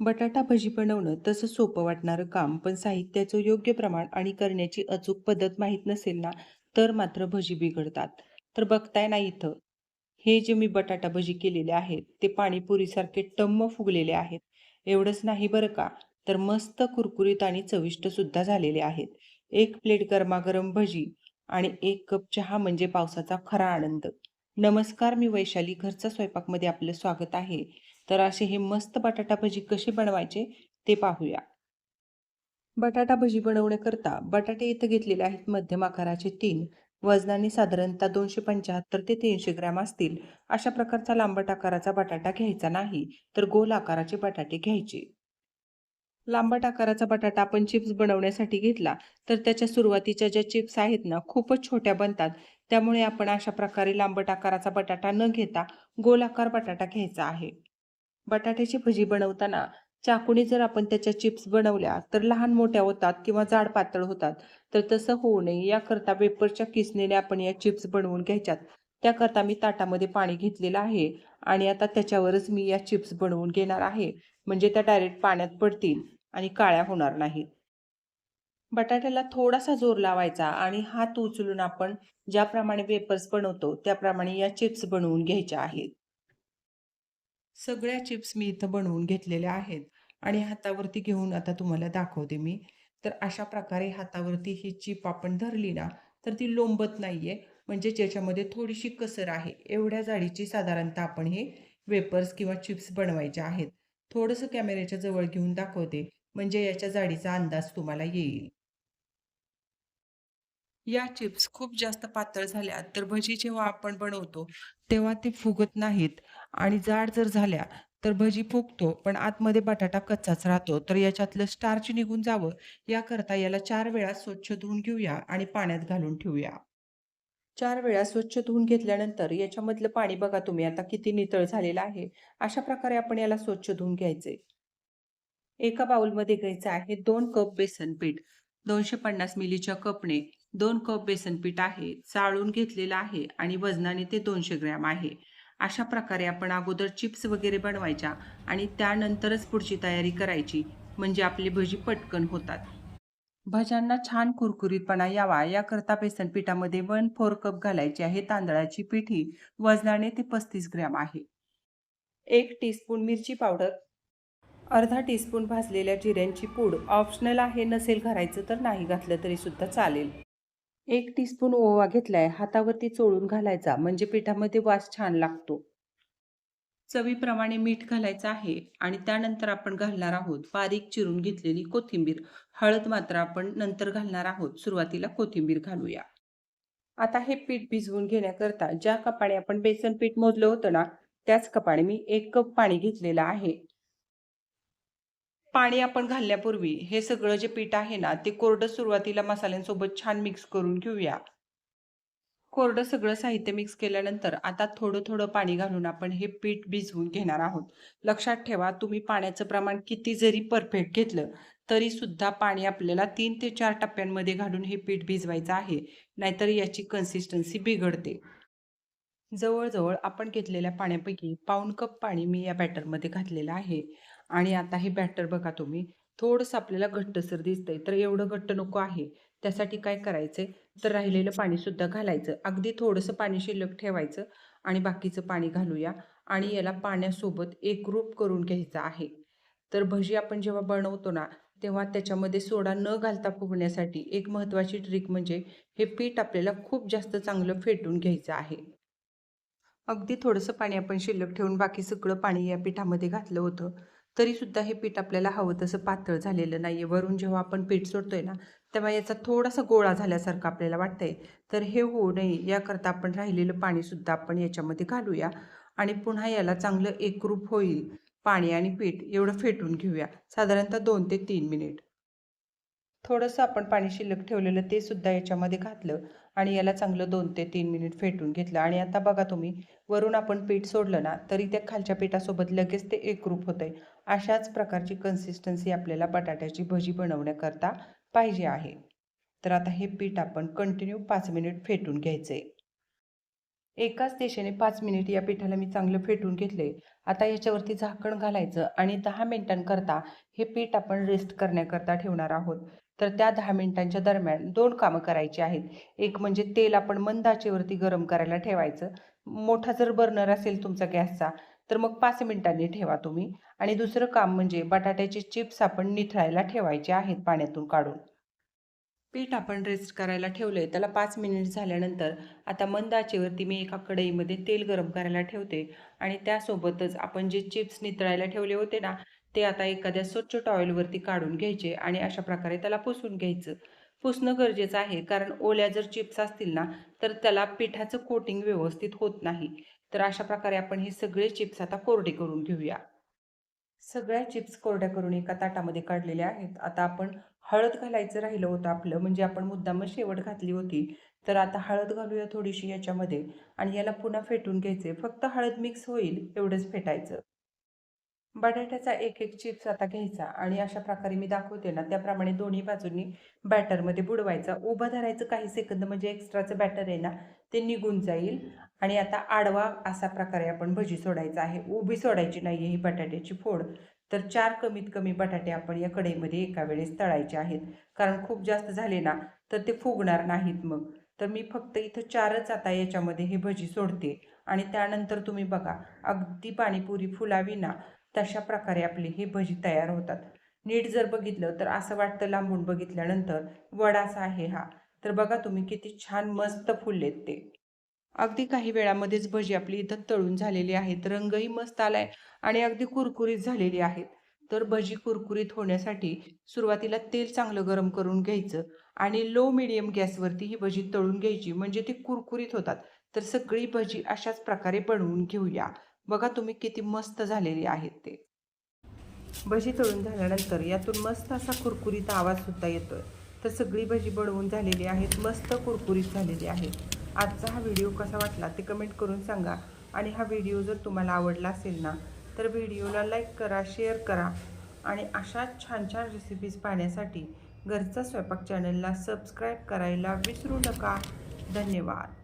बटाटा भजी बनवणं तसं सोपं वाटणारं काम, पण साहित्याचं योग्य प्रमाण आणि करण्याची अचूक पद्धत माहीत नसेल ना, तर मात्र भजी बिघडतात. तर बघताय ना इथं, हे जे मी बटाटा भजी केलेले आहेत, ते पाणीपुरीसारखे टम्म फुगलेले आहेत. एवढंच नाही बरं का, तर मस्त कुरकुरीत आणि चविष्ट सुद्धा झालेले आहेत. एक प्लेट गरमागरम भजी आणि एक कप चहा म्हणजे पावसाचा खरा आनंद. नमस्कार, मी वैशाली. घरचा स्वयंपाकमध्ये आपलं स्वागत आहे. तर असे हे मस्त बटाटा भजी कशी बनवायचे ते पाहूया. बटाटा भजी बनवण्याकरता बटाटे इथं घेतलेले आहेत मध्यम आकाराचे तीन. वजनाने साधारणतः दोनशे पंच्याहत्तर ते तीनशे ग्रॅम असतील. अशा प्रकारचा लांबट आकाराचा बटाटा घ्यायचा नाही, तर गोल आकाराचे बटाटे घ्यायचे. लांबट आकाराचा बटाटा आपण चिप्स बनवण्यासाठी घेतला, तर त्याच्या सुरुवातीच्या ज्या चिप्स आहेत ना, खूपच छोट्या बनतात. त्यामुळे आपण अशा प्रकारे लांबट आकाराचा बटाटा न घेता गोल आकार बटाटा घ्यायचा आहे. बटाट्याची भजी बनवताना चाकूने जर आपण त्याच्या चिप्स बनवल्या तर लहान मोठ्या होतात किंवा जाड पातळ होतात. तर तसं होऊ नये याकरता पेपरच्या किसणीने आपण या चिप्स बनवून घ्यायच्यात. त्याकरता मी ताटामध्ये पाणी घेतलेलं आहे आणि आता त्याच्यावरच मी या चिप्स बनवून घेणार आहे. म्हणजे त्या डायरेक्ट पाण्यात पडतील आणि काळ्या होणार नाहीत. बटाट्याला थोडासा जोर लावायचा आणि हात उचलून आपण ज्याप्रमाणे वेपर्स बनवतो त्याप्रमाणे या चिप्स बनवून घ्यायच्या आहेत. सगळ्या चिप्स मी इथं बनवून घेतलेल्या आहेत आणि हातावरती घेऊन आता तुम्हाला दाखवते मी. तर अशा प्रकारे हातावरती ही चिप आपण धरली ना, तर ती लोंबत नाही आहे म्हणजे ज्याच्यामध्ये थोडीशी कसर आहे, एवढ्या जाडीची साधारणतः आपण हे वेपर्स किंवा चिप्स बनवायचे आहेत. थोडंसं कॅमेऱ्याच्या जवळ घेऊन दाखवते, म्हणजे याच्या जाडीचा अंदाज तुम्हाला येईल. या चिप्स खूप जास्त पातळ झाल्या तर भजी जेव्हा आपण बनवतो तेव्हा ते फुगत नाहीत आणि जाड जर झाल्या तर भजी फुगतो पण आतमध्ये बटाटा कच्चाच राहतो. तर याच्यातलं स्टार्च निघून जावं याकरता याला चार वेळा स्वच्छ धुवून घेऊया आणि पाण्यात घालून ठेवूया. चार वेळा स्वच्छ धुवून घेतल्यानंतर याच्यामधलं पाणी बघा तुम्ही आता किती नितळ झालेलं आहे. अशा प्रकारे आपण याला स्वच्छ धुवून घ्यायचंय. एका बाउलमध्ये घ्यायचं आहे दोन कप बेसन पीठ. 250 मिलीच्या कपने दोन कप बेसन पीठ आहे. चाळून घेतलेलं आहे आणि वजनाने ते दोनशे ग्रॅम आहे. अशा प्रकारे आपण अगोदर चिप्स वगैरे बनवायच्या आणि त्यानंतरच पुढची तयारी करायची. म्हणजे आपली भजी पटकन होतात. भज्यांना छान कुरकुरीतपणा यावा याकरता बेसन पिठामध्ये 1/4 कप घालायची आहे तांदळाची पिठी. वजनाने ते 35 ग्रॅम आहे. एक टीस्पून मिरची पावडर, अर्धा टीस्पून भाजलेल्या जिऱ्यांची पूड ऑप्शनल आहे, नसेल घालायचं तर नाही घातलं तरी सुद्धा चालेल. एक टीस्पून ओवा घेतलाय, हातावरती चोळून घालायचा म्हणजे पिठामध्ये वास छान लागतो. चवीप्रमाणे मीठ घालायचं आहे आणि त्यानंतर आपण घालणार आहोत बारीक चिरून घेतलेली कोथिंबीर. हळद मात्र आपण नंतर घालणार आहोत. सुरुवातीला कोथिंबीर घालूया. आता हे पीठ भिजवून घेण्याकरता ज्या कपाने आपण बेसन पीठ मोजलं होतं ना, त्याच कपाने मी एक कप पाणी घेतलेलं आहे. पाणी आपण घालण्यापूर्वी हे सगळं जे पीठ आहे ना, ते कोरडं सुरुवातीला मसाल्यांसोबत छान मिक्स करून घेऊया. कोरडं सगळं साहित्य मिक्स केल्यानंतर आता थोडं-थोडं पाणी घालून आपण हे पीठ भिजवून घेणार आहोत. लक्षात ठेवा तुम्ही पाण्याचं प्रमाण किती जरी परफेक्ट घेतलं, तरी सुद्धा पाणी आपल्याला तीन ते चार टप्प्यांमध्ये घालून हे पीठ भिजवायचं आहे. नाहीतर याची कन्सिस्टन्सी बिघडते. जवळजवळ आपण घेतलेल्या पाण्यापैकी पाऊण कप पाणी मी या बॅटरमध्ये घातलेलं आहे आणि आता हे बॅटर बघा तुम्ही थोडंसं आपल्याला घट्टसर दिसतंय. तर एवढं घट्ट नको आहे. त्यासाठी काय करायचंय, तर राहिलेलं पाणीसुद्धा घालायचं. अगदी थोडंसं पाणी शिल्लक ठेवायचं आणि बाकीचं पाणी घालूया आणि याला पाण्यासोबत एकरूप करून घ्यायचं आहे. तर भजी आपण जेव्हा बनवतो ना, तेव्हा त्याच्यामध्ये सोडा न घालता फुगण्यासाठी एक महत्त्वाची ट्रिक म्हणजे हे पीठ आपल्याला खूप जास्त चांगलं फेटून घ्यायचं आहे. अगदी थोडंसं पाणी आपण शिल्लक ठेवून बाकी सगळं पाणी या पिठामध्ये घातलं होतं. तरीसुद्धा हे पीठ आपल्याला हवं तसं पातळ झालेलं नाही आहे वरून जेव्हा आपण पीठ सोडतोय ना, तेव्हा याचा थोडासा गोळा झाल्यासारखं आपल्याला वाटतंय. तर हे होऊ नये याकरता आपण राहिलेलं पाणीसुद्धा आपण याच्यामध्ये घालूया आणि पुन्हा याला चांगलं एकरूप होईल पाणी आणि पीठ एवढं फेटून घेऊया. साधारणतः दोन ते तीन मिनिट. थोडंसं आपण पाणी शिल्लक ठेवलेलं ते सुद्धा याच्यामध्ये घातलं आणि याला चांगलं दोन ते तीन मिनिट फेटून घेतलं आणि आता बघा तुम्ही वरून आपण पीठ सोडलं ना, तरी त्या खालच्या पिठासोबत लगेच ते एकरूप होतंय. अशाच प्रकारची कन्सिस्टन्सी आपल्याला बटाट्याची भजी बनवण्याकरता पाहिजे आहे. तर आता हे पीठ आपण कंटिन्यू पाच मिनिट फेटून घ्यायचं आहे एकाच दिशेने पाच मिनिट या पिठाला मी चांगलं फेटून घेतले आता याच्यावरती झाकण घालायचं आणि दहा मिनिटांकरता हे पीठ आपण रेस्ट करण्याकरता ठेवणार आहोत तर त्या दहा मिनिटांच्या दरम्यान दोन कामं करायची आहेत. एक म्हणजे तेल आपण मंद आचेवरती गरम करायला ठेवायचं. मोठा जर बर्नर असेल तुमचा गॅसचा तर मग पाच मिनिटांनी ठेवा तुम्ही. आणि दुसरं काम म्हणजे बटाट्याचे चिप्स आपण निथळायला ठेवायचे आहेत पाण्यातून काढून. पीठ आपण रेस्ट करायला ठेवलं आहे त्याला पाच मिनिट झाल्यानंतर आता मंद आचेवरती मी एका कढईमध्ये तेल गरम करायला ठेवते. आणि त्यासोबतच आपण जे चिप्स नितळायला ठेवले होते ना ते आता एखाद्या स्वच्छ टॉवेलवरती काढून घ्यायचे आणि अशा प्रकारे त्याला पुसून घ्यायचं. पुसणं गरजेचं आहे कारण ओल्या जर चिप्स असतील ना तर त्याला पिठाचं कोटिंग व्यवस्थित होत नाही. तर अशा प्रकारे आपण हे सगळे चिप्स आता कोरडे करून घेऊया. सगळ्या चिप्स कोरड्या करून एका ताटामध्ये काढलेल्या आहेत. आता आपण हळद घालायचं राहिलं होतं आपलं म्हणजे आपण मुद्दामच शेवट घातली होती. तर आता हळद घालूया थोडीशी याच्यामध्ये आणि याला पुन्हा फेटून घ्यायचे फक्त हळद मिक्स होईल एवढंच फेटायचं. बटाट्याचा एक एक चिप्स आता घ्यायचा आणि अशा प्रकारे मी दाखवते ना त्याप्रमाणे दोन्ही बाजूंनी बॅटरमध्ये बुडवायचा. उभं धरायचं काही सेकंद म्हणजे एक्स्ट्राचं बॅटर आहे ना ते निघून जाईल. आणि आता आडवा असा प्रकारे आपण भजी सोडायचा आहे. उभी सोडायची नाही आहे ही बटाट्याची फोड. तर चार कमीत कमी बटाटे आपण या कढईमध्ये एका वेळेस तळायचे आहेत. कारण खूप जास्त झाले ना तर ते फुगणार नाहीत मग. तर मी फक्त इथं चारच आता याच्यामध्ये हे भजी सोडते. आणि त्यानंतर तुम्ही बघा अगदी पाणीपुरी फुलावी ना तशा प्रकारे आपली ही भजी तयार होतात. नीट जर बघितलं तर असं वाटतं लांबून बघितल्यानंतर वडाचा आहे हा. तर बघा तुम्ही किती छान मस्त फुललेत ते. अगदी काही वेळामध्येच भजी आपली इथं तळून झालेली आहेत. रंगही मस्त आलाय आणि अगदी कुरकुरीत झालेली आहेत. तर भजी कुरकुरीत होण्यासाठी सुरुवातीला तेल चांगलं गरम करून घ्यायचं आणि लो मिडियम गॅसवरती ही भजी तळून घ्यायची. म्हणजे ती कुरकुरीत होतात. तर सगळी भजी अशाच प्रकारे बनवून घेऊया. बघा तुम्ही किती मस्त झालेली आहेत ते. भजी तळून झाल्यानंतर यातून मस्त असा कुरकुरीत आवाजसुद्धा येतो येतोय. तर सगळी भजी बनवून झालेली आहेत मस्त कुरकुरीत झालेली आहे आजचा हा व्हिडिओ कसा वाटला ते कमेंट करून सांगा. आणि हा व्हिडिओ जर तुम्हाला आवडला असेल ना तर व्हिडिओला लाईक करा शेअर करा. आणि अशा छान छान रेसिपीज पाहण्यासाठी घरचा स्वयंपाक चॅनलला सबस्क्राईब करायला विसरू नका. धन्यवाद.